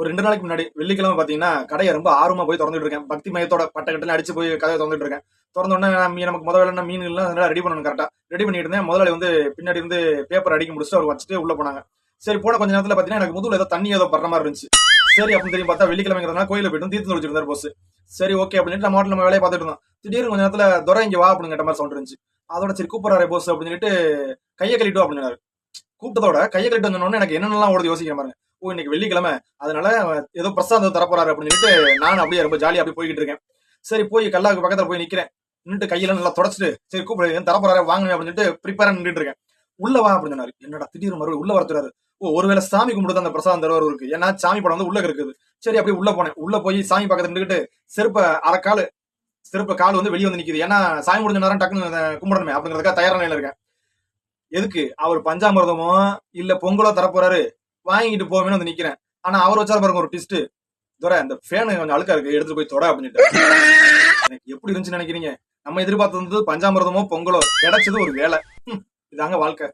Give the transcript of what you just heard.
ஒரு ரெண்டு நாளைக்கு முன்னாடி வெள்ளிக்கிழமை பாத்தீங்கன்னா கடையை ரொம்ப ஆர்வமா போய் திறந்துட்டு இருக்கேன். பக்தி மையத்தோட பட்ட அடிச்சு போய் கதையை திறந்துட்டு இருக்கேன். திறந்தோடனே நான் நமக்கு முதல்ல என்ன? மீன் எல்லாம் ரெடி பண்ணணும் கரெக்டா ரெடி பண்ணிட்டு இருந்தேன். முதலாளி வந்து பின்னாடி இருந்து பேப்பர் அடிக்க முடிச்சுட்டு அவர் வச்சுட்டு உள்ள போனாங்க. சரி போன கொஞ்ச நேரத்துல பாத்தீங்கன்னா எனக்கு முதல்ல ஏதோ தண்ணி ஏதோ படுற மாதிரி இருந்துச்சு. சரி அப்படின்னு தெரியும் பார்த்தா வெள்ளிக்கிழமைங்கிறதுனால கோயில போயிட்டு தீர்த்து வச்சிருந்தார் போஸ் சரி ஓகே அப்படின்னு நம்ம ஹோட்டல் நம்ம வேலையை பார்த்துட்டு இருந்தோம். திடீர்னு கொஞ்ச நேரத்துல துறை இங்க வா அப்படின்னு கேட்ட மாதிரி சவுண்ட் இருந்துச்சு. அதோட சரி கூப்பிடுறாரு போஸ் அப்படின்னு சொல்லிட்டு கையை கழிட்டோம் அப்படின்னாரு கூப்பிட்டதோட கையை கழிட்டு வந்தோடனே எனக்கு என்னென்னலாம் ஓடுது யோசிக்கிற மாதிரி. ஓ இன்னைக்கு வெள்ளிக்கிழமை. அதனால ஏதோ பிரசாதம் தரப்போறாரு அப்படின்னு சொல்லிட்டு நான் அப்படியே ரொம்ப ஜாலியா அப்படியே போய்கிட்டு இருக்கேன். சரி போய் கல்லாவுக்கு பக்கத்துல போய் நிக்கிறேன். நின்றுட்டு கையில நல்லா தொடச்சிட்டு சரி கூப்பிடு தரப்போறாரு வாங்க அப்படின்னு சொல்லிட்டு ப்ரிப்பேரா நின்றுட்டு இருக்கேன். உள்ள வா அப்படின்னு என்னடா திடீர்னு மறுபடியும் உள்ள வரத்துறாரு ஓ ஒருவேளை சாமி கும்பிட்டு அந்த பிரசாதம் தருவார் இருக்கு ஏன்னா சாமி படம் வந்து உள்ள இருக்குது சரி அப்படியே உள்ள போனேன். உள்ள போய் சாமி பக்கத்துல நின்றுட்டு செருப்ப அரைக்கால் செருப்ப கால் வந்து வெளியே வந்து நிக்குது. ஏன்னா சாமி முடிஞ்ச நேரம் டக்குன்னு கும்பிடணுமே. அப்படிங்கறதுக்காக தயாரான நிலையில இருக்கேன். எதுக்கு? அவர் பஞ்சாமிரதமோ இல்ல பொங்கலோ தரப்போறாரு. வாங்கிட்டு போவேன்னு வந்து நிக்கிறேன். ஆனா அவர் வச்சாரு பாருங்க ஒரு டிஸ்ட் துரை அந்த ஃபேன் கொஞ்சம் அழுக்கா இருக்கு எடுத்துட்டு போய் தொட அப்படின்ட்டு எனக்கு எப்படி இருந்துச்சுன்னு நினைக்கிறீங்க? நம்ம எதிர்பார்த்தது பஞ்சாமிரதமோ பொங்கலோ கிடைச்சது ஒரு வேலை. இதாங்க வாழ்க்கை.